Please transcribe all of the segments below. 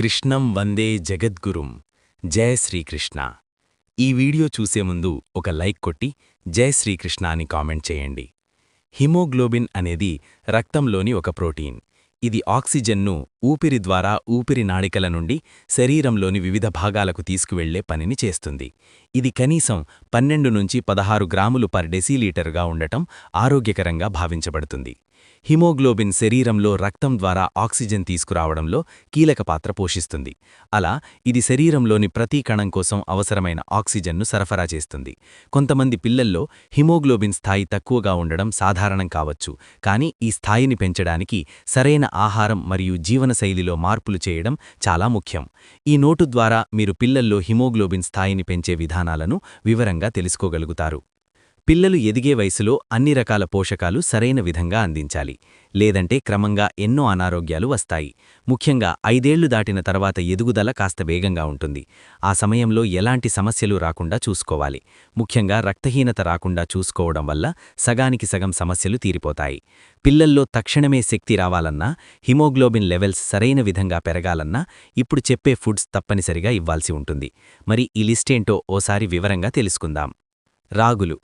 కృష్ణం వందే జగద్గురుం. జయ శ్రీకృష్ణ. ఈ వీడియో చూసే ముందు ఒక లైక్ కొట్టి జయ శ్రీకృష్ణ అని కామెంట్ చేయండి. హిమోగ్లోబిన్ అనేది రక్తంలోని ఒక ప్రోటీన్. ఇది ఆక్సిజన్ను ఊపిరి ద్వారా ఊపిరి నాడికల నుండి శరీరంలోని వివిధ భాగాలకు తీసుకువెళ్ళే పనిని చేస్తుంది. ఇది కనీసం పన్నెండు నుంచి పదహారు గ్రాములు పర్ డెసీలీటరుగా ఉండటం ఆరోగ్యకరంగా భావించబడుతుంది. హిమోగ్లోబిన్ శరీరంలో రక్తం ద్వారా ఆక్సిజన్ తీసుకురావడంలో కీలక పాత్ర పోషిస్తుంది. అలా ఇది శరీరంలోని ప్రతి కణం కోసం అవసరమైన ఆక్సిజన్ను సరఫరా చేస్తుంది. కొంతమంది పిల్లల్లో హిమోగ్లోబిన్ స్థాయి తక్కువగా ఉండడం సాధారణం కావచ్చు కానీ ఈ స్థాయిని పెంచడానికి సరైన ఆహారం మరియు జీవనశైలిలో మార్పులు చేయడం చాలా ముఖ్యం. ఈ నోటు ద్వారా మీరు పిల్లల్లో హిమోగ్లోబిన్ స్థాయిని పెంచే విధానాలను వివరంగా తెలుసుకోగలుగుతారు. పిల్లలు ఎదిగే వయసులో అన్ని రకాల పోషకాలు సరైన విధంగా అందించాలి. లేదంటే క్రమంగా ఎన్నో అనారోగ్యాలు వస్తాయి. ముఖ్యంగా ఐదేళ్ళు దాటిన తర్వాత ఎదుగుదల కాస్త వేగంగా ఉంటుంది. ఆ సమయంలో ఎలాంటి సమస్యలు రాకుండా చూసుకోవాలి. ముఖ్యంగా రక్తహీనత రాకుండా చూసుకోవడం వల్ల సగానికి సగం సమస్యలు తీరిపోతాయి. పిల్లల్లో తక్షణమే శక్తి రావాలన్నా హిమోగ్లోబిన్ లెవెల్స్ సరైన విధంగా పెరగాలన్నా ఇప్పుడు చెప్పే ఫుడ్స్ తప్పనిసరిగా ఇవ్వాల్సి ఉంటుంది. మరి ఈ లిస్టేంటో ఓసారి వివరంగా తెలుసుకుందాం. రాగులు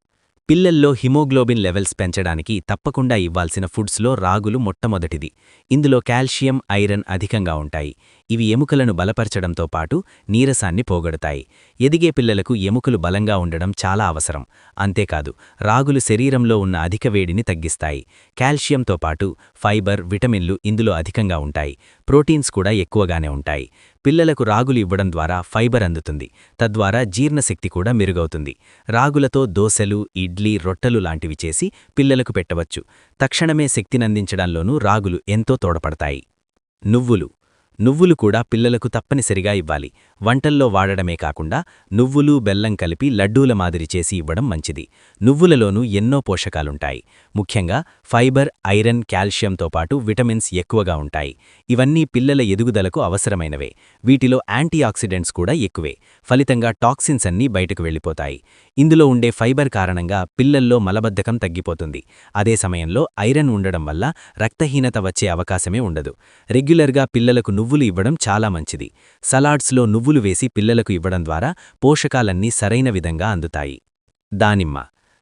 పిల్లల్లో హిమోగ్లోబిన్ లెవెల్స్ పెంచడానికి తప్పకుండా ఇవ్వాల్సిన ఫుడ్స్లో రాగులు మొట్టమొదటిది. ఇందులో కాల్షియం ఐరన్ అధికంగా ఉంటాయి. ఇవి ఎముకలను బలపరచడంతో పాటు నీరసాన్ని పోగొడతాయి. ఎదిగే పిల్లలకు ఎముకలు బలంగా ఉండడం చాలా అవసరం. అంతేకాదు రాగులు శరీరంలో ఉన్న అధిక వేడిని తగ్గిస్తాయి. కాల్షియంతో పాటు ఫైబర్ విటమిన్లు ఇందులో అధికంగా ఉంటాయి. ప్రోటీన్స్ కూడా ఎక్కువగానే ఉంటాయి. పిల్లలకు రాగులు ఇవ్వడం ద్వారా ఫైబర్ అందుతుంది. తద్వారా జీర్ణశక్తి కూడా మెరుగవుతుంది. రాగులతో దోశలు ఇడ్లీ రొట్టెలు లాంటివి చేసి పిల్లలకు పెట్టవచ్చు. తక్షణమే శక్తినందించడంలోనూ రాగులు ఎంతో తోడపడతాయి. నువ్వులు నువ్వులు కూడా పిల్లలకు తప్పనిసరిగా ఇవ్వాలి. వంటల్లో వాడడమే కాకుండా నువ్వులు బెల్లం కలిపి లడ్డూల మాదిరి చేసి ఇవ్వడం మంచిది. నువ్వులలోనూ ఎన్నో పోషకాలుంటాయి. ముఖ్యంగా ఫైబర్ ఐరన్ కాల్షియంతో పాటు విటమిన్స్ ఎక్కువగా ఉంటాయి. ఇవన్నీ పిల్లల ఎదుగుదలకు అవసరమైనవే. వీటిలో యాంటీఆక్సిడెంట్స్ కూడా ఎక్కువే. ఫలితంగా టాక్సిన్స్ అన్నీ బయటకు వెళ్ళిపోతాయి. ఇందులో ఉండే ఫైబర్ కారణంగా పిల్లల్లో మలబద్ధకం తగ్గిపోతుంది. అదే సమయంలో ఐరన్ ఉండడం వల్ల రక్తహీనత వచ్చే అవకాశమే ఉండదు. రెగ్యులర్గా పిల్లలకు నువ్వులు ఇవ్వడం చాలా మంచిది. సలాడ్స్లో నువ్వులు వేసి పిల్లలకు ఇవ్వడం ద్వారా పోషకాలన్నీ సరైన విధంగా అందుతాయి. దానిమ్మ.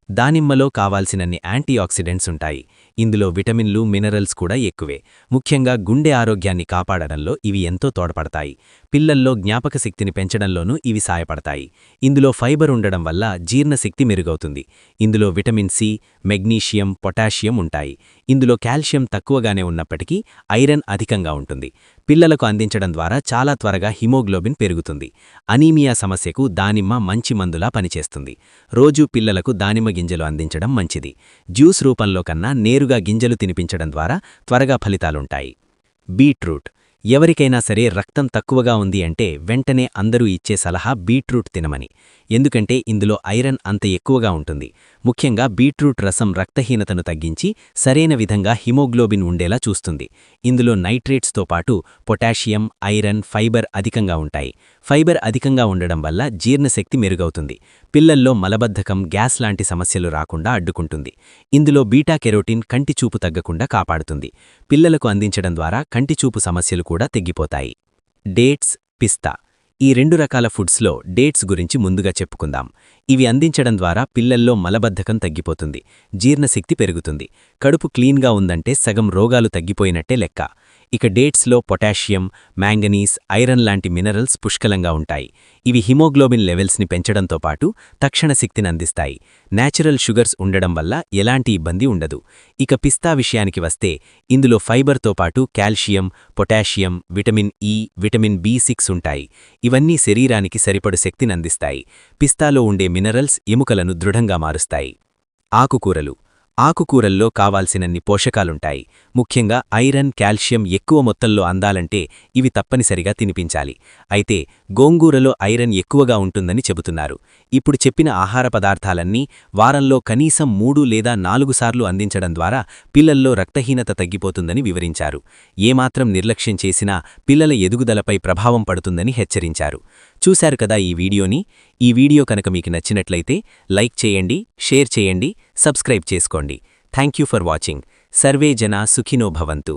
దానిమ్మలో కావాల్సినన్ని యాంటీఆక్సిడెంట్స్ ఉంటాయి. ఇందులో విటమిన్లు మినరల్స్ కూడా ఎక్కువే. ముఖ్యంగా గుండె ఆరోగ్యాన్ని కాపాడడంలో ఇవి ఎంతో తోడ్పడతాయి. పిల్లల్లో జ్ఞాపక శక్తిని పెంచడంలోనూ ఇవి సాయపడతాయి. ఇందులో ఫైబర్ ఉండడం వల్ల జీర్ణశక్తి మెరుగవుతుంది. ఇందులో విటమిన్ సి మెగ్నీషియం పొటాషియం ఉంటాయి. ఇందులో కాల్షియం తక్కువగానే ఉన్నప్పటికీ ఐరన్ అధికంగా ఉంటుంది. పిల్లలకు అందించడం ద్వారా చాలా త్వరగా హిమోగ్లోబిన్ పెరుగుతుంది. అనీమియా సమస్యకు దానిమ్మ మంచి మందులా పనిచేస్తుంది. రోజూ పిల్లలకు దానిమ్మ గింజలు అందించడం మంచిది. జ్యూస్ రూపంలో కన్నా నేరు నేరుగా గింజలు తినిపించడం ద్వారా త్వరగా ఫలితాలుంటాయి. బీట్రూట్. ఎవరికైనా సరే రక్తం తక్కువగా ఉంది అంటే వెంటనే అందరూ ఇచ్చే సలహా బీట్రూట్ తినమని. ఎందుకంటే ఇందులో ఐరన్ అంత ఎక్కువగా ఉంటుంది. ముఖ్యంగా బీట్రూట్ రసం రక్తహీనతను తగ్గించి సరైన విధంగా హిమోగ్లోబిన్ ఉండేలా చూస్తుంది. ఇందులో నైట్రేట్స్తో పాటు పొటాషియం ఐరన్ ఫైబర్ అధికంగా ఉంటాయి. ఫైబర్ అధికంగా ఉండడం వల్ల జీర్ణశక్తి మెరుగవుతుంది. పిల్లల్లో మలబద్ధకం గ్యాస్ లాంటి సమస్యలు రాకుండా అడ్డుకుంటుంది. ఇందులో బీటా కెరోటిన్ కంటిచూపు తగ్గకుండా కాపాడుతుంది. పిల్లలకు అందించడం ద్వారా కంటిచూపు సమస్యలు కూడా తెగ్గిపోతాయి డేట్స్ పిస్తా. ఈ రెండు రకాల ఫుడ్స్లో డేట్స్ గురించి ముందుగా చెప్పుకుందాం. ఇవి అందించడం ద్వారా పిల్లల్లో మలబద్ధకం తగ్గిపోతుంది జీర్ణశక్తి పెరుగుతుంది. కడుపు క్లీన్గా ఉందంటే సగం రోగాలు తగ్గిపోయినట్టే లెక్క. ఇక డేట్స్లో పొటాషియం మ్యాంగనీస్ ఐరన్ లాంటి మినరల్స్ పుష్కలంగా ఉంటాయి. ఇవి హిమోగ్లోబిన్ లెవెల్స్ని పెంచడంతో పాటు తక్షణ శక్తిని అందిస్తాయి. న్యాచురల్ షుగర్స్ ఉండడం వల్ల ఎలాంటి ఇబ్బంది ఉండదు. ఇక పిస్తా విషయానికి వస్తే ఇందులో ఫైబర్తో పాటు calcium potassium vitamin E vitamin B six ఉంటాయి. ఇవన్నీ శరీరానికి సరిపడు శక్తినందిస్తాయి పిస్తాలో ఉండే మినరల్స్ ఎముకలను దృఢంగా మారుస్తాయి. ఆకుకూరలు. ఆకుకూరల్లో కావాల్సినన్ని పోషకాలుంటాయి. ముఖ్యంగా ఐరన్ కాల్షియం ఎక్కువ మొత్తంలో అందాలంటే ఇవి తప్పనిసరిగా తినిపించాలి. అయితే గోంగూరలో ఐరన్ ఎక్కువగా ఉంటుందని చెబుతున్నారు. ఇప్పుడు చెప్పిన ఆహార పదార్థాలన్నీ వారంలో కనీసం మూడు లేదా నాలుగు సార్లు అందించడం ద్వారా పిల్లల్లో రక్తహీనత తగ్గిపోతుందని వివరించారు. ఏమాత్రం నిర్లక్ష్యం చేసినా పిల్లల ఎదుగుదలపై ప్రభావం పడుతుందని హెచ్చరించారు. చూశారు కదా ఈ వీడియోని? ఈ వీడియో కనుక మీకు నచ్చినట్లయితే లైక్ చేయండి షేర్ చేయండి సబ్స్క్రైబ్ చేసుకోండి. Thank for watching. సర్వే జనా సుఖినో భవంతు.